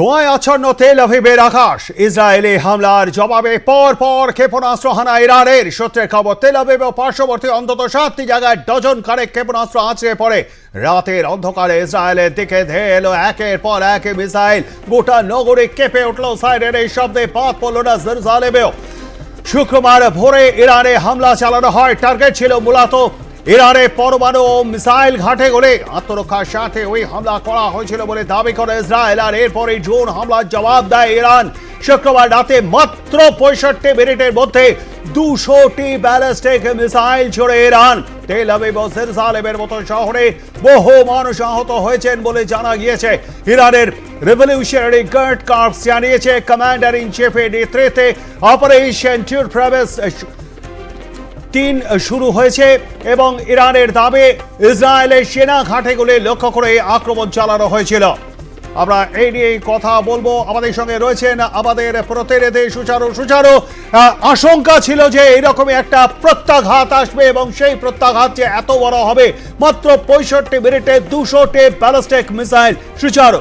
ধোঁয়ায় আচ্ছন্ন তেল আভিবের আকাশ। ইসরায়েলি হামলার জবাবে পর পর ক্ষেপণাস্ত্র হানা ইরানের। সূত্রের খবর, তেল আভিব পার্শ্ববর্তী অন্তত সাতটি জায়গায় ডজন খানেক ক্ষেপণাস্ত্র আছড়ে পড়ে। রাতের অন্ধকারে ইসরায়েলের দিকে ধেয়ে এলো একের পর এক মিসাইল গোটা নগরী কেঁপে উঠল সাইরের এই শব্দে বাদ পড়ল না জেরুজালেমেও। শুক্রবার ভোরে ইরানে হামলা চালানো হয়। টার্গেট ছিল মূলত ইরানে পরমাণু মিসাইল ঘাটে করে আত্মরক্ষার সাথে ওই হামলা করা হয়েছিল বলে দাবি করে ইসরায়েল, আর এরপরে ড্রোন হামলার জবাব দেয় ইরান। শুক্রবার রাতে মাত্র পঁয়ষট্টি মিনিটের মধ্যে দুশোটি ব্যালিস্টিক মিসাইল ছড়ে ইরান। তেল আবিব ও জেরুজালেমের মতো শহরে বহু মানুষ আহত হয়েছেন বলে জানা গিয়েছে। ইরানের রেভলিউশনারি গার্ড কর্পস জানিয়েছে, কমান্ডার ইন চিফের নেতৃত্বে অপারেশন টুর প্রবেশ তিন শুরু হয়েছে এবং ইরানের দাবি ইসরায়েলের সেনা ঘাঁটিগুলি লক্ষ্য করে আক্রমণ চালানো হয়েছিল। আমরা এই নিয়ে কথা বলব। আমাদের সঙ্গে রয়েছেন আমাদের প্রতিনিধি সুচারু। সুচারু আশঙ্কা ছিল যে এইরকমই একটা প্রত্যাঘাত আসবে এবং সেই প্রত্যাঘাত যে এত বড় হবে, মাত্র পঁয়ষট্টি মিনিটে দুশোটি ব্যালিস্টিক মিসাইল। সুচারু।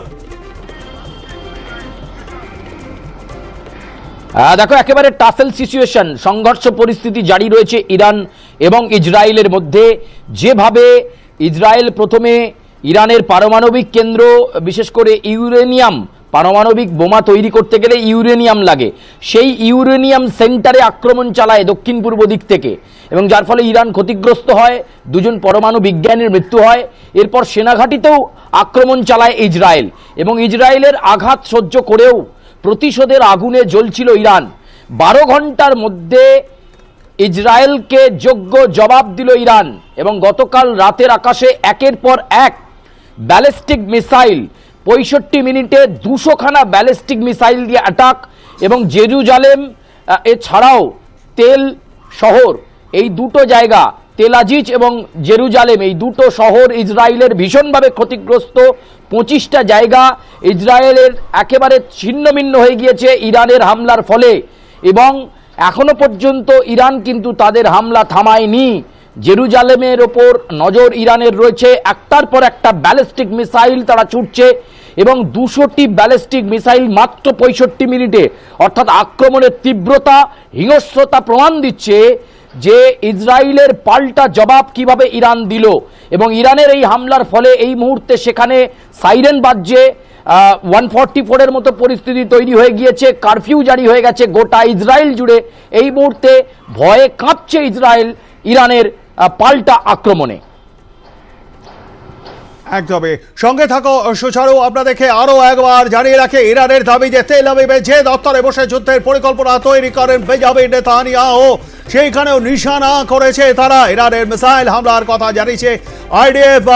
দেখো, একেবারে টাসেল সিচুয়েশন সংঘর্ষ পরিস্থিতি জারি রয়েছে ইরান এবং ইসরায়েলের মধ্যে। যেভাবে ইসরায়েল প্রথমে ইরানের পারমাণবিক কেন্দ্র, বিশেষ করে ইউরেনিয়াম, পারমাণবিক বোমা তৈরি করতে গেলে ইউরেনিয়াম লাগে। সেই ইউরেনিয়াম সেন্টারে আক্রমণ চালায় দক্ষিণ পূর্ব দিক থেকে। এবং যার ফলে ইরান ক্ষতিগ্রস্ত হয়, দুজন পরমাণু বিজ্ঞানীর মৃত্যু হয়। এরপর সেনাঘাটিতেও আক্রমণ চালায় ইসরায়েল। এবং ইসরায়েলের আঘাত সহ্য করেও প্রতিশোধের আগুনে জ্বলছিল ইরান। বারো ঘণ্টার মধ্যে ইসরায়েলকে যোগ্য জবাব দিল ইরান এবং গতকাল রাতের আকাশে একের পর এক ব্যালিস্টিক মিসাইল, পঁয়ষট্টি মিনিটে দুশোখানা ব্যালিস্টিক মিসাইল দিয়ে অ্যাটাক এবং জেরুজালেম এছাড়াও তেল শহর। এই দুটো জায়গা তেলাজিজ এবং জেরুজালেম, এই দুটো শহর ইসরায়েলের ভীষণভাবে ক্ষতিগ্রস্ত পঁচিশটা জায়গা ইসরায়েলের একেবারে ছিন্নভিন্ন হয়ে গিয়েছে ইরানের হামলার ফলে। এবং এখনও পর্যন্ত ইরান কিন্তু তাদের হামলা থামায়নি। জেরুজালেমের ওপর নজর ইরানের রয়েছে। একটার পর একটা ব্যালিস্টিক মিসাইল তারা ছুটছে এবং দুশোটি ব্যালিস্টিক মিসাইল মাত্র পঁয়ষট্টি মিনিটে অর্থাৎ আক্রমণের তীব্রতা, হিংস্রতা প্রমাণ দিচ্ছে যে ইসরায়েলের পাল্টা জবাব কীভাবে ইরান দিল এবং ইরানের এই হামলার ফলে এই মুহূর্তে সেখানে সাইরেন বাজছে ওয়ান ফর্টি ফোরের মতো পরিস্থিতি তৈরি হয়ে গিয়েছে কারফিউ জারি হয়ে গেছে, গোটা ইসরায়েল জুড়ে। এই মুহূর্তে ভয়ে কাঁপছে ইসরায়েল ইরানের পাল্টা আক্রমণে। একদমই। সঙ্গে থাকো, সুচারু আপনাদেরকে আরও একবার জানিয়ে রাখে, ইরানের দাবি যে তেল আবিবে যে দপ্তরে বসে যুদ্ধের পরিকল্পনা তৈরি করেন বেজাবিন নেতানিয়াহু, সেইখানেও নিশানা করেছে তারা। ইরানের মিসাইল হামলার কথা জানিয়েছে আইডিএফ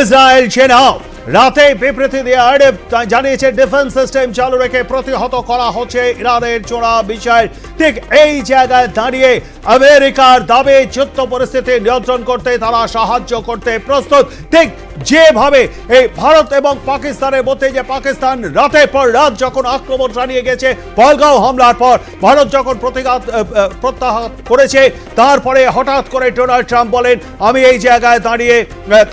ইসরায়েল সেনাও রাতে বিবৃতি দিয়ে আইডিএফ জানিয়েছে, ডিফেন্স সিস্টেম চালু রেখে প্রতিহত করা হচ্ছে ইরানের চোরা বিষয় ঠিক এই জায়গায় দাঁড়িয়ে আমেরিকার দাবি, যুদ্ধ পরিস্থিতি নিয়ন্ত্রণ করতে তারা সাহায্য করতে প্রস্তুত। ঠিক যেভাবে এই ভারত এবং পাকিস্তানের মধ্যে যে পাকিস্তান রাতের পর রাত যখন আক্রমণ চালিয়ে গেছে, পলগাঁও হামলার পর ভারত যখন প্রতিঘাত প্রত্যাহার করেছে, তারপরে হঠাৎ করে ডোনাল্ড ট্রাম্প বলেন, আমি এই জায়গায় দাঁড়িয়ে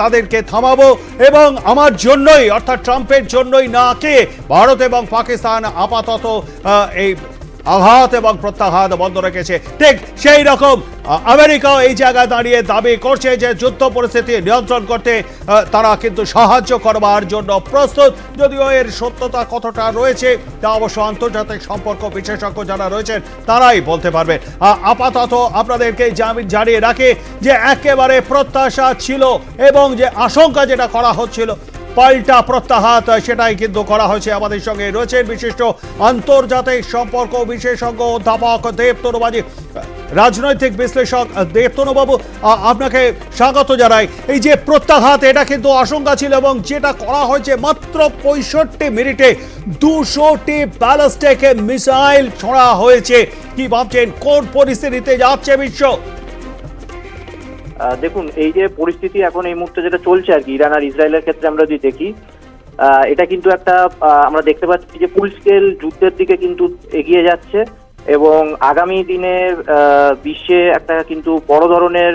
তাদেরকে থামাবো এবং আমার জন্যই, অর্থাৎ ট্রাম্পের জন্যই না, কে ভারত এবং পাকিস্তান আপাতত এই আঘাত এবং প্রত্যাঘাত বন্ধ রেখেছে। ঠিক সেই রকম আমেরিকাও এই জায়গায় দাঁড়িয়ে দাবি করছে যে যুদ্ধ পরিস্থিতি নিয়ন্ত্রণ করতে তারা কিন্তু সাহায্য করবার জন্য প্রস্তুত। যদিও এর সত্যতা কতটা রয়েছে, তা অবশ্য আন্তর্জাতিক সম্পর্ক বিশেষজ্ঞ যারা রয়েছেন, তারাই বলতে পারবেন। আপাতত আপনাদেরকে জামিন জানিয়ে রাখে যে একেবারে প্রত্যাশা ছিল এবং যে আশঙ্কা যেটা করা হচ্ছিল পাল্টা প্রত্যাহাত, সেটাই কিন্তু করা হয়েছে আমাদের সঙ্গে। রয়েছে বিশিষ্ট আন্তর্জাতিক সম্পর্ক বিশেষজ্ঞ অধ্যাপক দেবতনুবাজি, রাজনৈতিক বিশ্লেষক দেবতনুবাবু আপনাকে স্বাগত জানাই। এই যে প্রত্যাঘাত এটা কিন্তু আশঙ্কা ছিল এবং যেটা করা হয়েছে মাত্র পঁয়ষট্টি মিনিটে দুশোটি ব্যালিস্টিক মিসাইল ছোড়া হয়েছে। কি ভাবছেন, কোন পরিস্থিতিতে যাচ্ছে বিশ্ব? দেখুন এই যে পরিস্থিতি এখন এই মুহূর্তে যেটা চলছে আর কি ইরান আর ইসরায়েলের ক্ষেত্রে আমরা যদি দেখি এটা কিন্তু একটা আমরা দেখতে পাচ্ছি যে ফুল স্কেল যুদ্ধের দিকে কিন্তু এগিয়ে যাচ্ছে এবং আগামী দিনের বিশ্বে একটা কিন্তু বড় ধরনের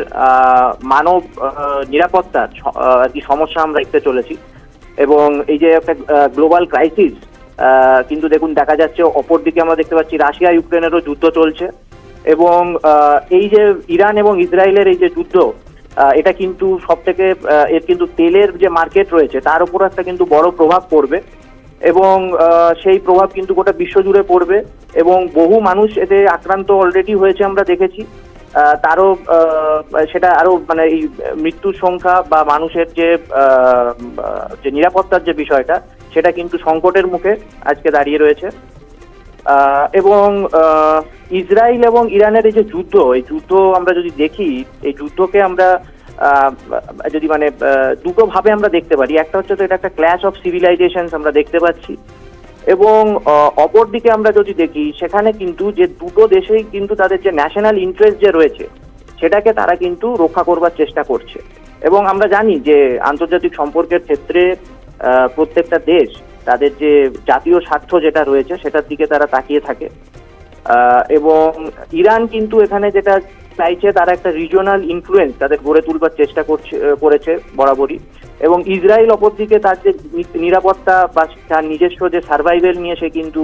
মানব আহ, নিরাপত্তার আর কি সমস্যা আমরা দেখতে চলেছি এবং এই যে একটা গ্লোবাল ক্রাইসিস কিন্তু দেখুন দেখা যাচ্ছে অপর দিকে আমরা দেখতে পাচ্ছি রাশিয়া ইউক্রেনেরও যুদ্ধ চলছে। এবং এই যে ইরান এবং ইসরায়েলের এই যে যুদ্ধ এটা কিন্তু সব থেকে এর কিন্তু তেলের যে মার্কেট রয়েছে, তার উপর একটা কিন্তু বড় প্রভাব পড়বে। এবং সেই প্রভাব কিন্তু গোটা বিশ্ব জুড়ে পড়বে এবং বহু মানুষ এতে আক্রান্ত অলরেডি হয়েছে আমরা দেখেছি। তারও সেটা আরও মানে এই মৃত্যুর সংখ্যা বা মানুষের যে যে নিরাপত্তার যে বিষয়টা, সেটা কিন্তু সংকটের মুখে আজকে দাঁড়িয়ে রয়েছে। এবং ইসরায়েল এবং ইরানের এই যে যুদ্ধ, এই যুদ্ধ আমরা যদি দেখি, এই যুদ্ধকে আমরা যদি মানে দুটো ভাবে আমরা দেখতে পারি। একটা হচ্ছে তো এটা একটা ক্ল্যাশ অফ সিভিলাইজেশন আমরা দেখতে পাচ্ছি। এবং অপরদিকে আমরা যদি দেখি, সেখানে কিন্তু যে দুটো দেশেই কিন্তু তাদের যে ন্যাশনাল ইন্টারেস্ট যে রয়েছে, সেটাকে তারা কিন্তু রক্ষা করবার চেষ্টা করছে। এবং আমরা জানি যে আন্তর্জাতিক সম্পর্কের ক্ষেত্রে প্রত্যেকটা দেশ তাদের যে জাতীয় স্বার্থ যেটা রয়েছে সেটার দিকে তারা তাকিয়ে থাকে। এবং ইরান কিন্তু এখানে যেটা চাইছে তারা একটা রিজিওনাল ইনফ্লুয়েন্স তাদের গড়ে তুলবার চেষ্টা করছে করেছে বরাবরই। এবং ইসরায়েল অপরদিকে তার যে নিরাপত্তা বা তার নিজস্ব যে সার্ভাইভেল নিয়ে সে কিন্তু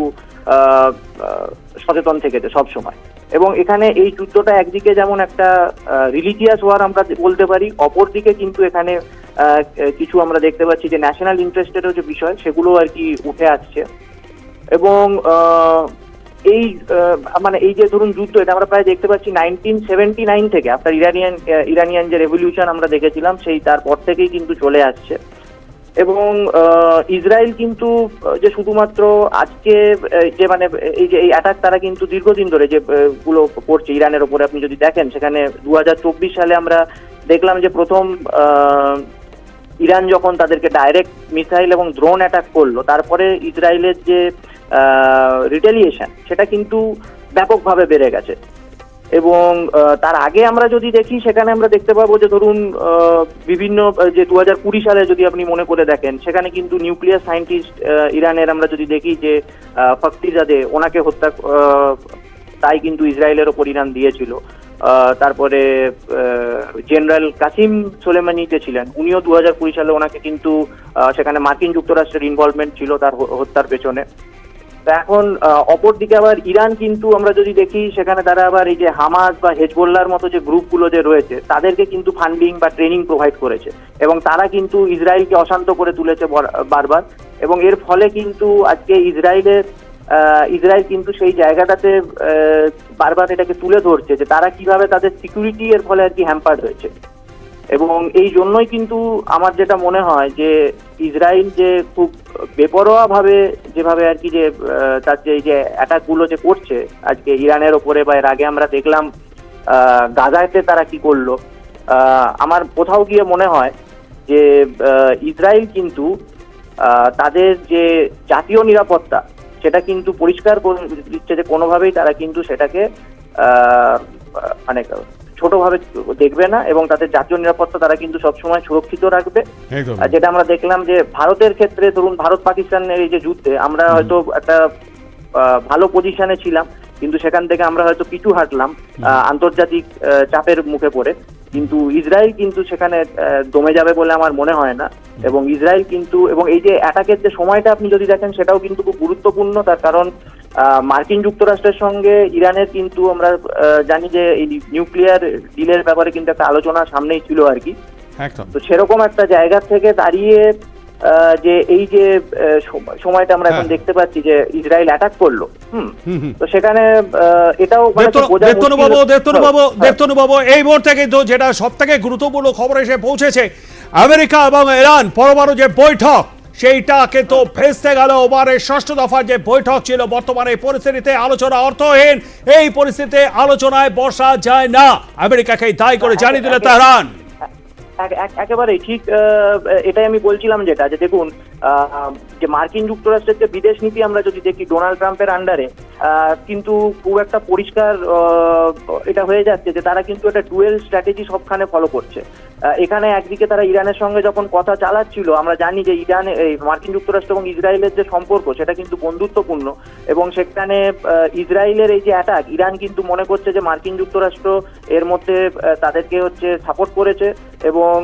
সচেতন থেকেছে সব সময় এবং এখানে এই যুদ্ধটা একদিকে যেমন একটা রিলিজিয়াস ওয়ার আমরা বলতে পারি, অপরদিকে কিন্তু এখানে কিছু আমরা দেখতে পাচ্ছি যে ন্যাশনাল ইন্টারেস্টেরও যে বিষয় সেগুলো আর কি উঠে আসছে। এবং এই মানে এই যে ধরুন যুদ্ধ, এটা আমরা প্রায় দেখতে পাচ্ছি নাইনটিন সেভেন্টি নাইন থেকে আপনার ইরানিয়ান ইরানিয়ান যে রেভলিউশন আমরা দেখেছিলাম, সেই তারপর থেকেই কিন্তু চলে আসছে। এবং ইসরায়েল কিন্তু যে শুধুমাত্র আজকে যে মানে এই যে এই অ্যাটাক তারা কিন্তু দীর্ঘদিন ধরে যে গুলো করছে ইরানের ওপরে, আপনি যদি দেখেন, সেখানে দু হাজার চব্বিশ সালে আমরা দেখলাম যে প্রথম ইরান যখন তাদেরকে ডাইরেক্ট মিসাইল এবং ড্রোন অ্যাটাক করল, তারপরে ইসরায়েলের যে রিটেলিয়েশন সেটা কিন্তু ব্যাপকভাবে বেড়ে গেছে। এবং তার আগে আমরা যদি দেখি, সেখানে আমরা দেখতে পাবো যে, ধরুন বিভিন্ন, যে দু হাজার কুড়ি সালে যদি আপনি মনে করে দেখেন, সেখানে কিন্তু নিউক্লিয়ার সায়েন্টিস্ট ইরানের আমরা যদি দেখি যে ফক্তিজাদে ওনাকে হত্যা তাই কিন্তু ইসরায়েলের ওপর ইরান দিয়েছিল। তারপরে জেনারেল কাসিম সোলেমানি যে ছিলেন। উনিও দু হাজার কুড়ি সালে ওনাকে কিন্তু সেখানে মার্কিন যুক্তরাষ্ট্রের ইনভলভমেন্ট ছিল তার হত্যার পেছনে। এখন অপরদিকে আবার ইরান কিন্তু আমরা যদি দেখি, সেখানে তারা আবার এই যে হামাস বা হেজবোল্লার মতো যে গ্রুপগুলো যে রয়েছে, তাদেরকে কিন্তু ফান্ডিং বা ট্রেনিং প্রোভাইড করেছে। এবং তারা কিন্তু ইসরায়েলকে অশান্ত করে তুলেছে বারবার। এবং এর ফলে কিন্তু আজকে ইসরায়েলের ইসরায়েল কিন্তু সেই জায়গাটাতে বারবার এটাকে তুলে ধরছে যে তারা কীভাবে তাদের সিকিউরিটি এর ফলে আর কি হ্যাম্পার্ড হয়েছে। এবং এই জন্যই কিন্তু আমার যেটা মনে হয় যে ইসরায়েল যে খুব বেপরোয়া ভাবে যেভাবে আর কি যে তার যে এই যে অ্যাটাকগুলো যে করছে, আজকে ইরানের ওপরে বা এর আগে আমরা দেখলাম গাজাতে তারা কি করল আমার কোথাও গিয়ে মনে হয় যে ইসরায়েল কিন্তু তাদের যে জাতীয় নিরাপত্তা, সেটা কিন্তু পরিষ্কার করে দিচ্ছে যে কোনোভাবেই তারা কিন্তু সেটাকে মানে ছোটভাবে দেখবে না এবং তাদের জাতীয় নিরাপত্তা তারা কিন্তু সবসময় সুরক্ষিত রাখবে। আর যেটা আমরা দেখলাম যে ভারতের ক্ষেত্রে ধরুন ভারত পাকিস্তানের এই যে যুদ্ধে আমরা হয়তো একটা ভালো পজিশনে ছিলাম কিন্তু সেখান থেকে আমরা হয়তো পিছু হাঁটলাম আহ, আন্তর্জাতিক চাপের মুখে পড়ে। কিন্তু ইসরায়েল কিন্তু সেখানে দমে যাবে বলে আমার মনে হয় না। এবং ইসরায়েল কিন্তু এবং এই যে অ্যাটাকের যে সময়টা আপনি যদি দেখেন সেটাও কিন্তু খুব গুরুত্বপূর্ণ। তার কারণ মার্কিন যুক্তরাষ্ট্রের সঙ্গে ইরানের কিন্তু আমরা জানি যে এই নিউক্লিয়ার ডিলের ব্যাপারে কিন্তু একটা আলোচনা সামনেই ছিল আর কি তো সেরকম একটা জায়গা থেকে দাঁড়িয়ে যে এই যে সময়টা আমরা এখন হ্যাঁ। দেখতে পাচ্ছি যে ইসরায়েল অ্যাটাক করল হুম। তো সেখানে আহ, এটাও মানে খুব বোঝা দেবতনু বাবু দেবতনু বাবু হ্যাঁ, দেবতনু বাবু এই মুহূর্তে কিন্তু যেটা সব থেকে গুরুত্বপূর্ণ খবর এসে পৌঁছেছে আমেরিকা এবং ইরান পরমাণু যে বৈঠক সেইটা কিন্তু ভেস্তে গেল। ওবারে ষষ্ঠ দফার যে বৈঠক ছিল বর্তমানে এই পরিস্থিতিতে আলোচনা অর্থহীন। এই পরিস্থিতিতে আলোচনায় বসা যায় না। আমেরিকাকে দায়ী করে জানিয়ে দিল তেহরান। এক- এক- একেবারেই ঠিক এটাই আমি বলছিলাম যেটা যে দেখুন যে মার্কিন যুক্তরাষ্ট্রের যে বিদেশ নীতি আমরা যদি দেখি ডোনাল্ড ট্রাম্পের আন্ডারে কিন্তু খুব একটা পরিষ্কার এটা হয়ে যাচ্ছে যে তারা কিন্তু একটা ডুয়েল স্ট্র্যাটেজি সবখানে ফলো করছে। এখানে একদিকে তারা ইরানের সঙ্গে যখন কথা চালাচ্ছিল, আমরা জানি যে ইরান মার্কিন যুক্তরাষ্ট্র এবং ইসরায়েলের যে সম্পর্ক, সেটা কিন্তু বন্ধুত্বপূর্ণ এবং সেখানে ইসরায়েলের এই যে অ্যাটাক ইরান কিন্তু মনে করছে যে মার্কিন যুক্তরাষ্ট্র এর মধ্যে তাদেরকে হচ্ছে সাপোর্ট করেছে এবং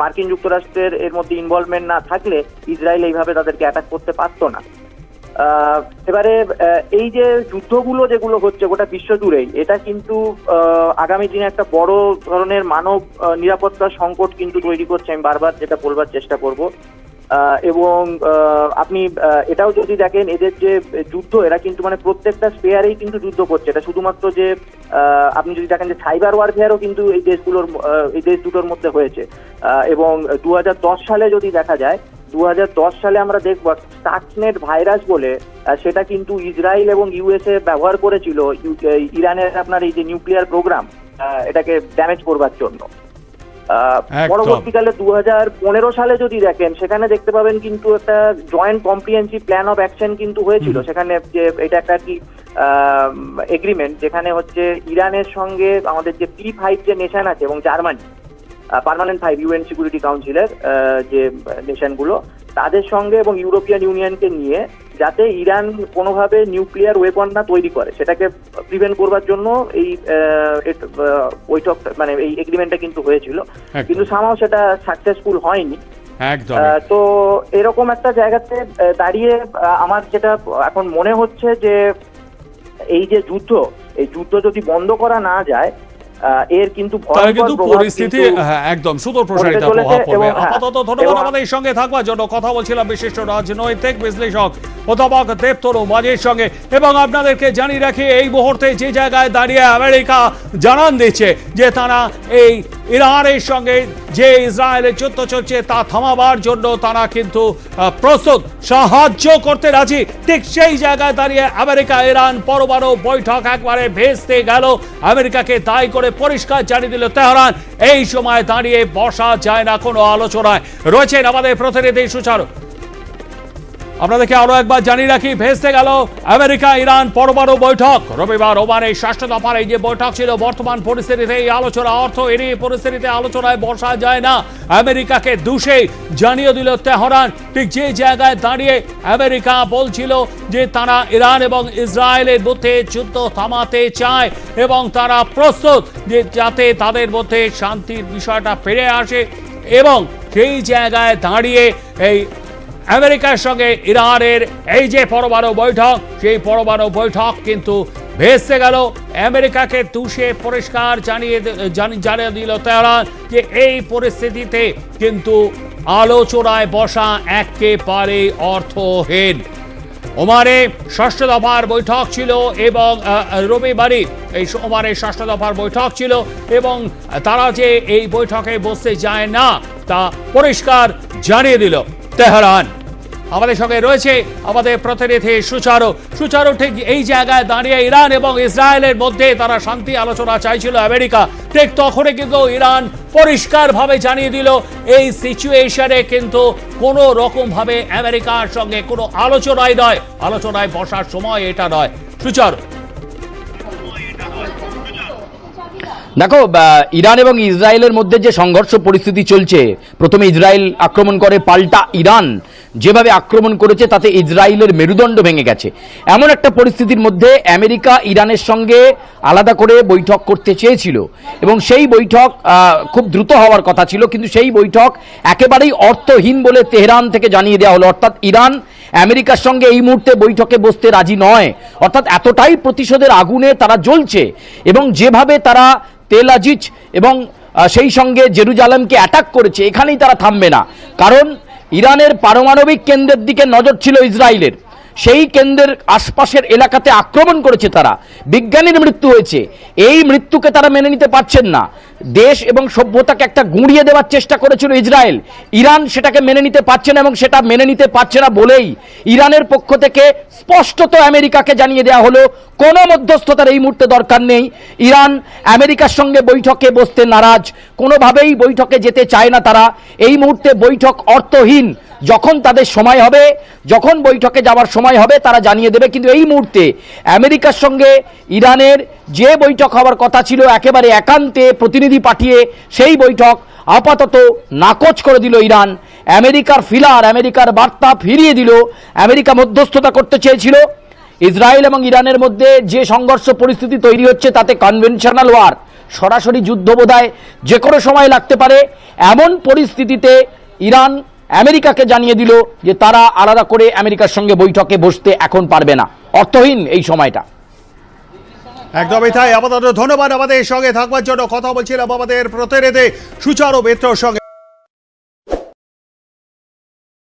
মার্কিন যুক্তরাষ্ট্রের এর মধ্যে ইনভলভমেন্ট না থাকলে ইসরায়েল এইভাবে তাদেরকে অ্যাটাক করতে পারতো না। এবারে এই যে যুদ্ধগুলো যেগুলো হচ্ছে গোটা বিশ্ব জুড়েই এটা কিন্তু আগামী দিনে একটা বড় ধরনের মানব নিরাপত্তা সংকট কিন্তু তৈরি করছে। আমি বারবার যেটা বলবার চেষ্টা করব। এবং আপনি এটাও যদি দেখেন, এদের যে যুদ্ধ, এরা কিন্তু মানে প্রত্যেকটা স্পেয়ারেই কিন্তু যুদ্ধ করছে। এটা শুধুমাত্র যে আপনি যদি দেখেন যে সাইবার ওয়ারফেয়ারও কিন্তু এই দেশগুলোর এই দেশ দুটোর মধ্যে হয়েছে। এবং দু হাজার দশ সালে যদি দেখা যায় দু সালে আমরা দেখব স্টাক্সনেট ভাইরাস বলে সেটা কিন্তু ইসরায়েল এবং ইউএসএ ব্যবহার করেছিল ইরানের আপনার এই যে নিউক্লিয়ার প্রোগ্রাম এটাকে ড্যামেজ করবার জন্য। পরবর্তীকালে দু পনেরো সালে যদি দেখেন সেখানে দেখতে পাবেন কিন্তু একটা joint comprehensive plan of action কিন্তু হয়েছিল। সেখানে যে এটা একটা কি এগ্রিমেন্ট যেখানে হচ্ছে ইরানের সঙ্গে আমাদের যে পি ফাইভ যে নেশন আছে এবং Germany permanent five UN security কাউন্সিলের যে নেশনগুলো তাদের সঙ্গে এবং ইউরোপিয়ান ইউনিয়নকে নিয়ে যাতে ইরান কোনোভাবে নিউক্লিয়ার ওয়েপন না তৈরি করে সেটাকে প্রিভেন্ট করবার জন্য এই বৈঠক মানে এই এগ্রিমেন্টটা কিন্তু হয়েছিল। কিন্তু সামাও সেটা সাকসেসফুল হয়নি। তো এরকম একটা জায়গাতে দাঁড়িয়ে আমার যেটা এখন মনে হচ্ছে যে এই যে যুদ্ধ এই যুদ্ধ যদি বন্ধ করা না যায় এর কিন্তু ভয়ঙ্কর কিন্তু পরিস্থিতি হ্যাঁ, একদম সুদূর চলেছে প্রভাব পড়বে। হ্যাঁ, আপাতত ধন্যবাদ আমাদের সঙ্গে থাকবার জন্য। কথা বলছিলাম বিশিষ্ট রাজনৈতিক বিশ্লেষক অধ্যাপক দেবতরু মাঝির সঙ্গে। এবং আপনাদেরকে জানিয়ে রাখি এই মুহূর্তে যে জায়গায় দাঁড়িয়ে আমেরিকা জানান দিচ্ছে যে তারা এই ইরানের সঙ্গে যে ইসরায়েলের যুদ্ধ চলছে তা থামাবার জন্য তারা কিন্তু প্রস্তুত। সাহায্য করতে রাজি। ঠিক সেই জায়গায় দাঁড়িয়ে আমেরিকা ইরান পরমাণু বৈঠক একবারে ভেস্তে গেল। আমেরিকাকে দায়ী করে পরিষ্কার জানিয়ে দিল তেহরান। এই সময় দাঁড়িয়ে বসা যায় না কোনো আলোচনায়। রয়েছেন আমাদের প্রতিনিধি সুচারু। আপনাদেরকে আরও একবার জানিয়ে রাখি ভেস্তে গেল আমেরিকা, ইরান পরমাণু বৈঠক। রবিবার ওমানে ষষ্ঠ দফার এই যে বৈঠক ছিল, বর্তমান পরিস্থিতিতে এই আলোচনা, অর্থ এরই পরিস্থিতিতে আলোচনায় বসা যায় না। আমেরিকাকে দুষে জানিয়ে দিল তেহরান। ঠিক যে জায়গায় দাঁড়িয়ে আমেরিকা বলছিল যে তারা ইরান এবং ইসরায়েলের মধ্যে যুদ্ধ থামাতে চায় এবং তারা প্রস্তুত যে যাতে তাদের মধ্যে শান্তির বিষয়টা ফিরে আসে এবং সেই জায়গায় দাঁড়িয়ে এই আমেরিকার সঙ্গে ইরানের এই যে পরমাণু বৈঠক, সেই পরমাণু বৈঠক কিন্তু ভেসে গেল। আমেরিকাকে তুষে পরিষ্কার জানিয়ে জানি- জানিয়ে দিল তেহরান যে এই পরিস্থিতিতে কিন্তু আলোচনায় বসা একেবারে অর্থহীন। ওমারে ষষ্ঠ দফার বৈঠক ছিল এবং রবিবারই এই ওমানে ষষ্ঠ দফার বৈঠক ছিল এবং তারা যে এই বৈঠকে বসতে যায় না তা পরিষ্কার জানিয়ে দিল তেহরান। আমাদের সঙ্গে রয়েছে আমাদের প্রতিনিধি সুচারু। সুচারু ঠিক এই জায়গায় দাঁড়িয়ে ইরান এবং ইসরায়েলের মধ্যে তারা শান্তি আলোচনা চাইছিল আমেরিকা। ঠিক তখনই কিন্তু ইরান পরিষ্কারভাবে জানিয়ে দিল, এই সিচুয়েশনে কিন্তু কোনো রকমভাবে আমেরিকার সঙ্গে কোনো আলোচনায় নয়। আলোচনায় বসার সময় এটা নয়। সুচারু। দেখো ইরান এবং ইসরায়েলের মধ্যে যে সংঘর্ষ পরিস্থিতি চলছে, প্রথমে ইসরায়েল আক্রমণ করে পাল্টা ইরান যেভাবে আক্রমণ করেছে, তাতে ইসরায়েলের মেরুদণ্ড ভেঙে গেছে। এমন একটা পরিস্থিতির মধ্যে আমেরিকা ইরানের সঙ্গে আলাদা করে বৈঠক করতে চেয়েছিল। এবং সেই বৈঠক খুব দ্রুত হওয়ার কথা ছিল, কিন্তু সেই বৈঠক একেবারেই অর্থহীন বলে তেহরান থেকে জানিয়ে দেওয়া হলো। অর্থাৎ ইরান আমেরিকার সঙ্গে এই মুহূর্তে বৈঠকে বসতে রাজি নয়। অর্থাৎ এতটাই প্রতিশোধের আগুনে তারা জ্বলছে এবং যেভাবে তারা তেল আজিজ এবং সেই সঙ্গে জেরুজালেমকে অ্যাটাক করেছে, এখানেই তারা থামবে না। কারণ ইরানের পারমাণবিক কেন্দ্রের দিকে নজর ছিল ইসরায়েলের। সেই কেন্দ্রের আশপাশের এলাকাতে আক্রমণ করেছে তারা। বিজ্ঞানীর মৃত্যু হয়েছে। এই মৃত্যুকে তারা মেনে নিতে পারছেন না। দেশ এবং সভ্যতাকে একটা গুঁড়িয়ে দেওয়ার চেষ্টা করেছিল ইসরায়েল। ইরান সেটাকে মেনে নিতে পারছে না এবং সেটা মেনে নিতে পারছে না বলেই ইরানের পক্ষ থেকে স্পষ্টত আমেরিকাকে জানিয়ে দেওয়া হলো, কোনো মধ্যস্থতার এই মুহূর্তে দরকার নেই। ইরান আমেরিকার সঙ্গে বৈঠকে বসতে নারাজ। কোনোভাবেই বৈঠকে যেতে চায় না তারা। এই মুহূর্তে বৈঠক অর্থহীন। যখন তাদের সময় হবে, যখন বৈঠকে যাওয়ার সময় হবে, তারা জানিয়ে দেবে। কিন্তু এই মুহূর্তে আমেরিকার সঙ্গে ইরানের যে বৈঠক হওয়ার কথা ছিল, একেবারে একান্তে প্রতিনিধি পাঠিয়ে সেই বৈঠক আপাতত নাকচ করে দিল ইরান। আমেরিকার ফিলার, আমেরিকার বার্তা ফিরিয়ে দিল। আমেরিকা মধ্যস্থতা করতে চেয়েছিল। ইসরায়েল এবং ইরানের মধ্যে যে সংঘর্ষ পরিস্থিতি তৈরি হচ্ছে তাতে কনভেনশনাল ওয়ার সরাসরি যুদ্ধ বোধহয় যে কোনো সময় লাগতে পারে। এমন পরিস্থিতিতে ইরান আমেরিকাকে জানিয়ে দিল যে তারা আলাদা করে আমেরিকার সঙ্গে বৈঠকে বসতে এখন পারবে না। অর্থহীন এই সময়টা। একদমই তাই। আপাতত ধন্যবাদ আমাদের সঙ্গে থাকবার জন্য। কথা বলছিলাম আমাদের প্রতিনিধি সুচারু মিত্রর সঙ্গে।